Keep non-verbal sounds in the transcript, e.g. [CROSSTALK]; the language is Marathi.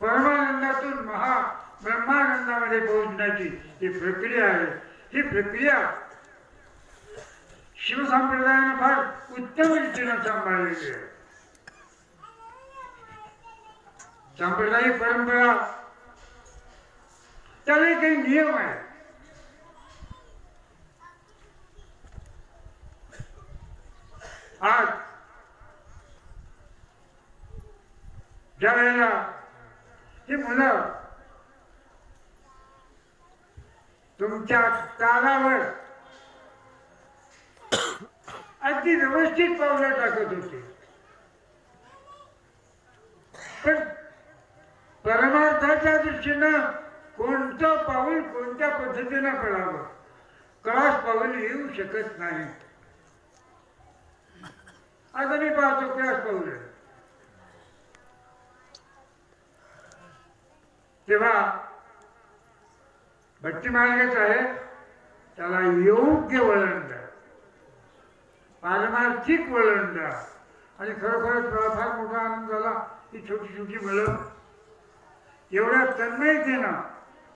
परमानंदातून महा ब्रह्मानंदामध्ये पोहोचण्याची ही प्रक्रिया आहे. ही प्रक्रिया शिवसंप्रदायानं फार उत्तम रीतीनं सांभाळलेली आहे. सांप्रदायिक परंपरा त्याला काही नियम आहे आज ज्या वेळेला ही मुलं तुमच्या कानावर [COUGHS] अगदी व्यवस्थित पावलं टाकत होते. पण परमार्थाच्या दृष्टीनं कोणतं पाऊल कोणत्या पद्धतीनं पडावं? कळास पाऊल येऊ शकत नाही. आता मी पाहतो क्लास पाऊल. आहे. तेव्हा भक्ती मार्गच आहे त्याला योग्य वळण द्या. पारमार्थिक वळण द्या. आणि खरोखरच मला फार मोठा आनंद झाला ही छोटी छोटी मुलं एवढ्या तन्मयतेनं